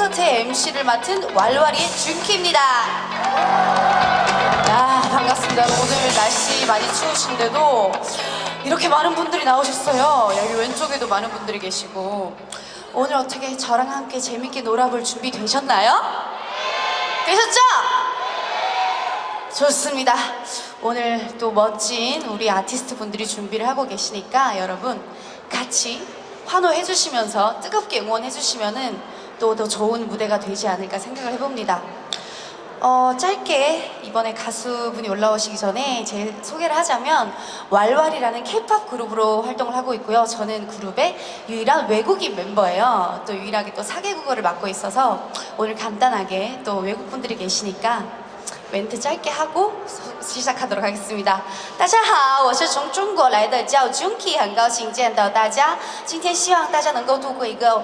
콘서트의 MC를 맡은 왈왈이의 준키입니다. 아, 반갑습니다. 오늘 날씨 많이 추우신데도 이렇게 많은 분들이 나오셨어요. 여기 왼쪽에도 많은 분들이 계시고. 오늘 어떻게 저랑 함께 재밌게 놀아볼 준비 되셨나요? 되셨죠? 좋습니다. 오늘 또 멋진 우리 아티스트 분들이 준비를 하고 계시니까 여러분 같이 환호해 주시면서 뜨겁게 응원해 주시면은 또 더 좋은 무대가 되지 않을까 생각을 해봅니다. 어, 짧게 이번에 가수분이 올라오시기 전에 제 소개를 하자면 왈왈이라는 K-팝 그룹으로 활동을 하고 있고요. 저는 그룹의 유일한 외국인 멤버예요. 또 유일하게 또 사개국어를 맡고 있어서 오늘 간단하게 또 외국 분들이 계시니까 멘트 짧게 하고 소- 시작하도록 하겠습니다. 大家好，我是从中国来的，叫 Junki，很高兴见到大家。今天希望大家能够度过一个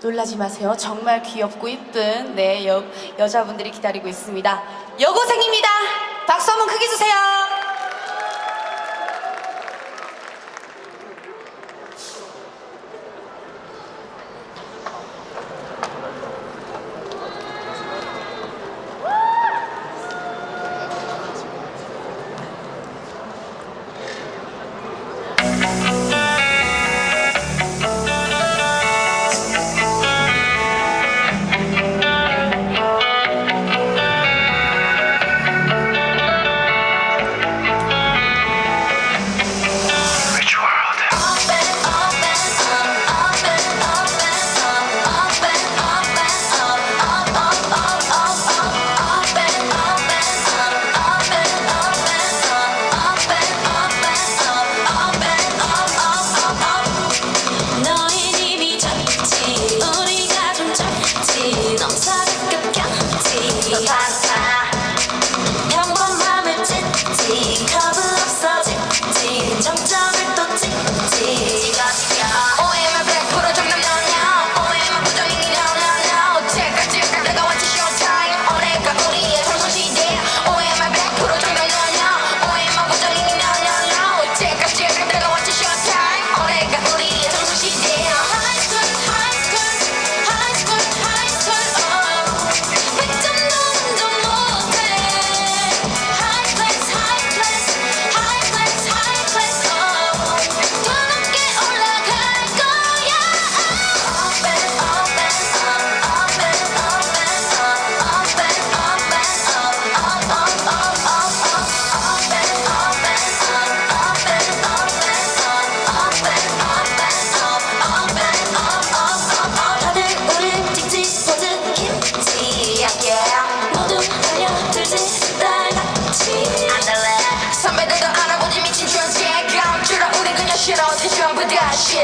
놀라지 마세요. 정말 귀엽고 이쁜 네 여, 여자분들이 기다리고 있습니다. 여고생입니다. 박수 한번 크게 주세요.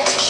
shit.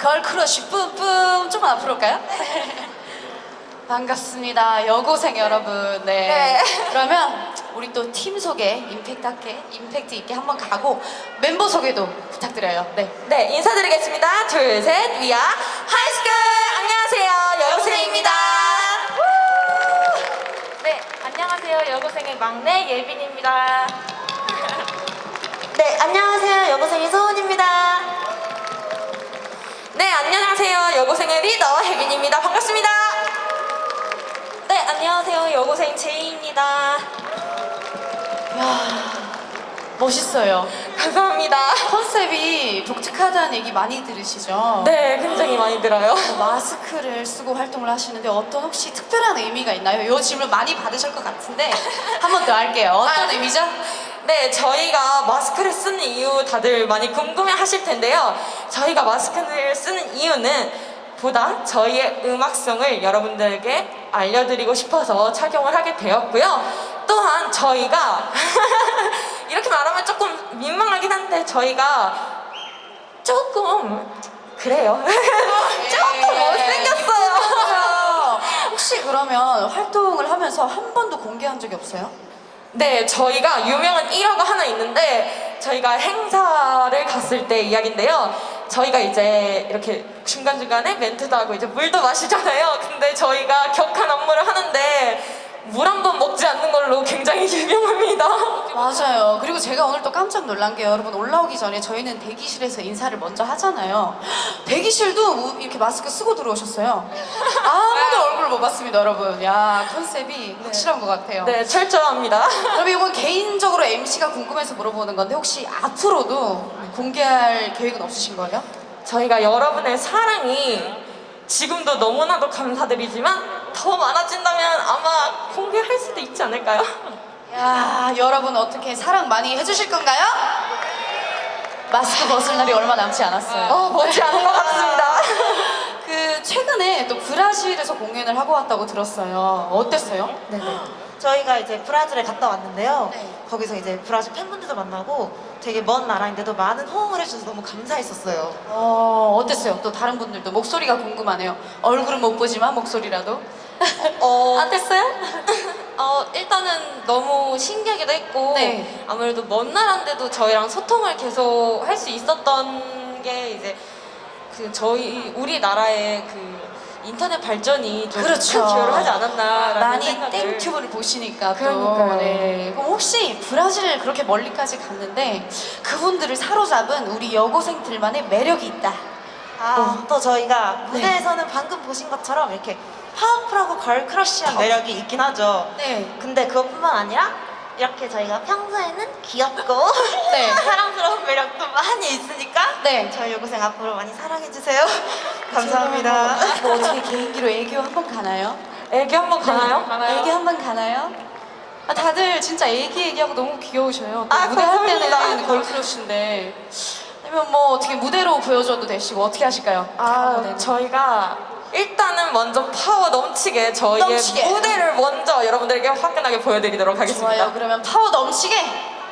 걸크러쉬 뿜뿜 좀만 앞으로 올까요? 반갑습니다 여고생 여러분 네. 네. 그러면 우리 또 팀 소개 임팩트 있게 임팩트 있게 한번 가고 멤버 소개도 부탁드려요 네. 네, 인사드리겠습니다. 둘, 셋, 위아 하이스쿨! 안녕하세요, 여고생입니다. 네, 안녕하세요. 여고생의 막내 예빈입니다. 네, 안녕 여고생의 리더 혜빈입니다. 반갑습니다. 네, 안녕하세요, 여고생 제이입니다. 멋있어요 감사합니다. 컨셉이 독특하다는 얘기 많이 들으시죠? 네, 굉장히 많이 들어요. 마스크를 쓰고 활동을 하시는데 어떤 혹시 특별한 의미가 있나요? 이 질문 많이 받으실 것 같은데 한 번 더 할게요. 어떤 아. 의미죠? 네, 저희가 마스크를 쓰는 이유 다들 많이 궁금해 하실 텐데요. 저희가 마스크를 쓰는 이유는 보다 저희의 음악성을 여러분들에게 알려드리고 싶어서 착용을 하게 되었고요. 또한 저희가 이렇게 말하면 조금 민망하긴 한데 저희가 조금 그래요. 조금 못생겼어요. 혹시 그러면 활동을 하면서 한 번도 공개한 적이 없어요? 네, 저희가 유명한 1화가 하나 있는데 저희가 행사를 갔을 때 이야기인데요. 저희가 이제 이렇게 중간중간에 멘트도 하고 이제 물도 마시잖아요. 근데 저희가 격한 안무를 하는데 물 한 번 먹지 않는 걸로 굉장히 유명합니다. 맞아요. 그리고 제가 오늘 또 깜짝 놀란 게 여러분 올라오기 전에 저희는 대기실에서 인사를 먼저 하잖아요. 대기실도 우- 이렇게 마스크 쓰고 들어오셨어요. 아무도 얼굴을 못 봤습니다, 여러분. 야 컨셉이 확실한 것 같아요. 네, 철저합니다. 그럼 이건 개인적으로 MC가 궁금해서 물어보는 건데 혹시 앞으로도 공개할 계획은 없으신 거예요? 저희가 여러분의 사랑이 지금도 너무나도 감사드리지만 더 많아진다면 아마 공개할 수도 있지 않을까요? 야 여러분 어떻게 사랑 많이 해주실 건가요? 마스크 벗을 날이 얼마 남지 않았어요. 어, 멋지 않은 것 같습니다. 그 최근에 또 브라질에서 공연을 하고 왔다고 들었어요. 어땠어요? 네네. 저희가 이제 브라질에 갔다 왔는데요. 네. 거기서 이제 브라질 팬분들도 만나고 되게 먼 나라인데도 많은 호응을 해주셔서 너무 감사했었어요. 어 어땠어요? 또 다른 분들도 목소리가 궁금하네요. 얼굴은 못 보지만 목소리라도. 어, 어땠어요? 어, 일단은 너무 신기하기도 했고 네. 아무래도 먼 나라인데도 저희랑 소통을 계속 할 수 있었던 게 이제 그 저희 우리나라의 그 인터넷 발전이 좀 그렇죠. 큰 기여를 하지 않았나라는 많이 생각을 땡튜브를 보시니까 또. 그러니까요. 네. 그럼 혹시 브라질 그렇게 멀리까지 갔는데 그분들을 사로잡은 우리 여고생들만의 매력이 있다. 아, 또 저희가 네. 무대에서는 방금 보신 것처럼 이렇게 파워풀하고 걸크러쉬한 매력이 있긴 하죠. 네. 근데 그것뿐만 아니라 이렇게 저희가 평소에는 귀엽고 네. 사랑스러운 매력도 많이 있으니까 네. 저희 여고생 앞으로 많이 사랑해주세요. 감사합니다. 뭐 어떻게 개인기로 애교 한 번 가나요? 애기 한번 가나요? 애기 한번 가나요? 아, 다들 진짜 애기 애기하고 너무 귀여우셔요. 또 아, 무대 할 때는 감사합니다. 걸크러쉬인데 아니면 뭐 어떻게 무대로 보여줘도 되시고 어떻게 하실까요? 아. 저희가 일단은 먼저 파워 넘치게 저희의 넘치게. 무대를 먼저 여러분들에게 화끈하게 보여드리도록 하겠습니다. 좋아요. 그러면 파워 넘치게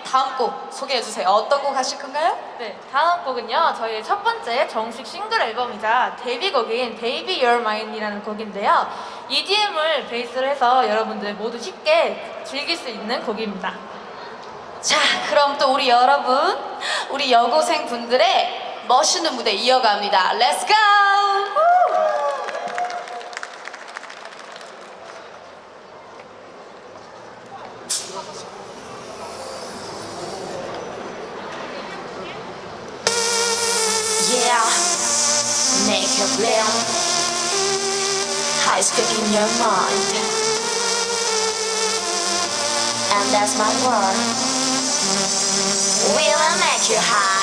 다음 곡 소개해 주세요. 어떤 곡 하실 건가요? 네, 다음 곡은요. 저희 첫 번째 정식 싱글 앨범이자 데뷔곡인 Baby You're Mine이라는 곡인데요. EDM을 베이스로 해서 여러분들 모두 쉽게 즐길 수 있는 곡입니다. 자, 그럼 또 우리 여러분, 우리 여고생 분들의 멋있는 무대 이어갑니다. Let's go! It. High stick in your mind. And that's my word. We will make you higher.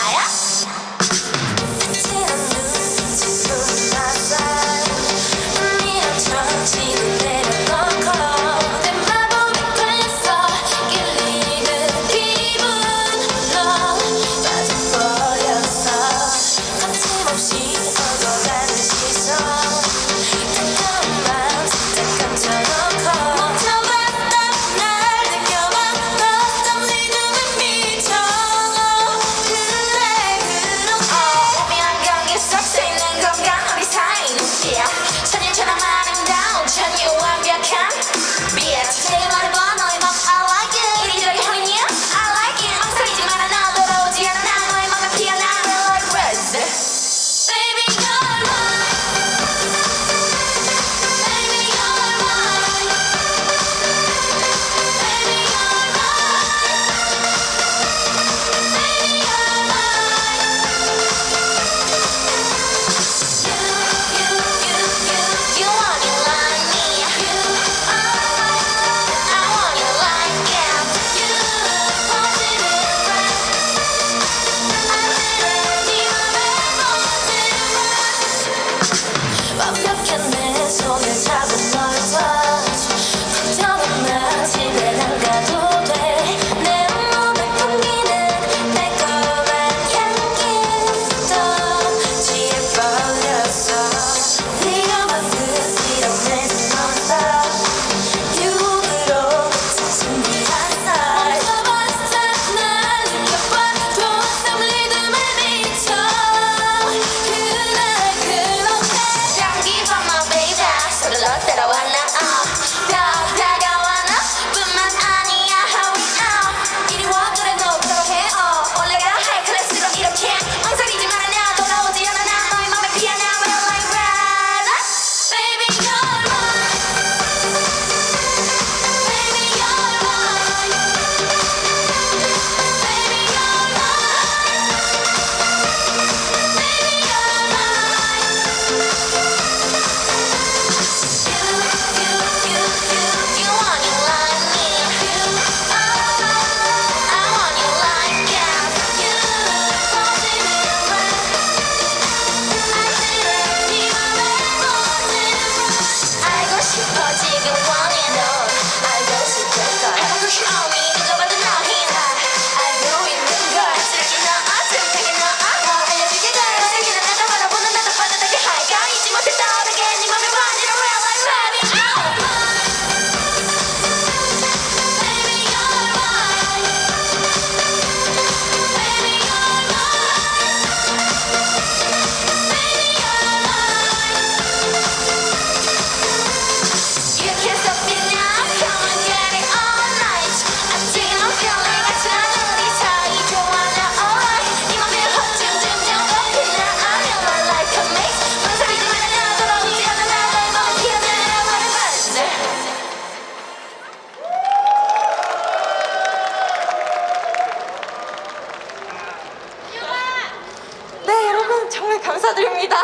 감사드립니다.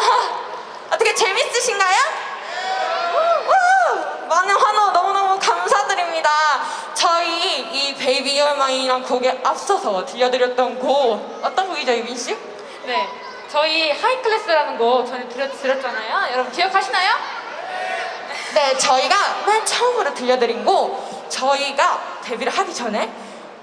어떻게 재밌으신가요? 우! 많은 환호 너무너무 감사드립니다. 저희 이 베이비 얼마이란 곡에 앞서서 들려드렸던 곡 어떤 곡이죠, 유빈 씨? 네, 저희 하이클래스라는 곡 전에 들려 드렸잖아요. 여러분 기억하시나요? 네, 저희가 맨 처음으로 들려드린 곡 저희가 데뷔를 하기 전에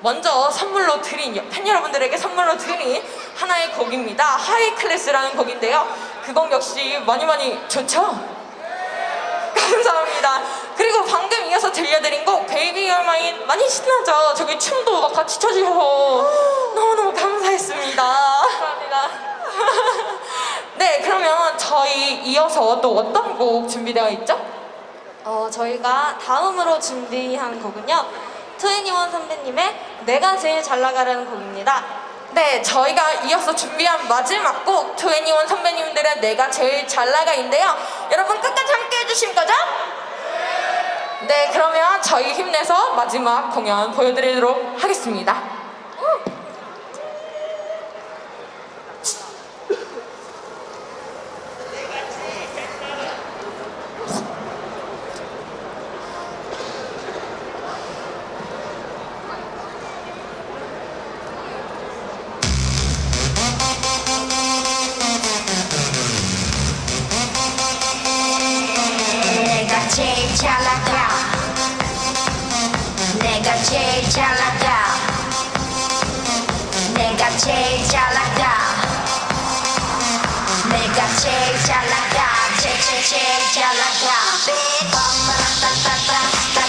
먼저 선물로 드린 팬 여러분들에게 선물로 드린 하나의 곡입니다. 하이 클래스라는 곡인데요. 그 곡 역시 많이 많이 좋죠? 감사합니다. 그리고 방금 이어서 들려드린 곡 베이비 얼마인 많이 신나죠? 저기 춤도 막 같이 춰주셔서 너무너무 감사했습니다. 감사합니다. 네, 그러면 저희 이어서 또 어떤 곡 준비되어 있죠? 어, 저희가 다음으로 준비한 곡은요. 트웬티원 선배님의 내가 제일 잘 나가라는 곡입니다. 네, 저희가 이어서 준비한 마지막 곡 트웬티원 선배님들의 내가 제일 잘 나가인데요. 여러분 끝까지 함께 해주실 거죠? 네, 그러면 저희 힘내서 마지막 공연 보여드리도록 하겠습니다. 내가 제일 잘 나가 제일 제일 잘 나가 엄마랑 따따따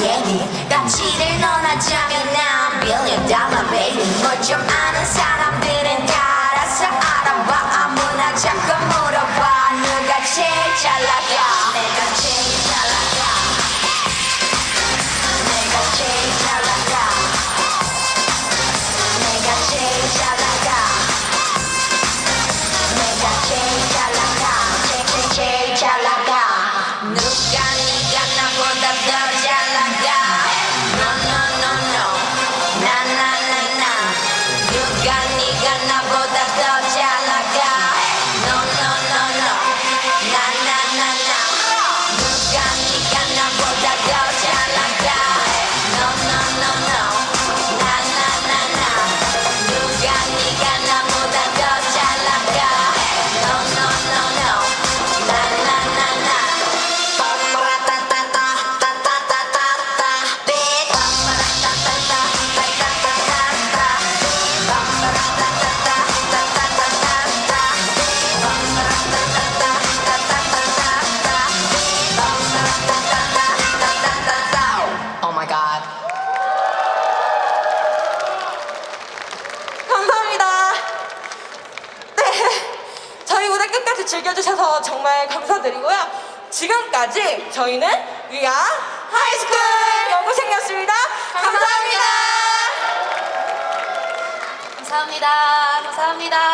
얘기 가치를 논하자면 난 billion dollar baby 뭘좀 저희는 위아 하이스쿨 여고생이었습니다. 감사합니다. 감사합니다. 감사합니다.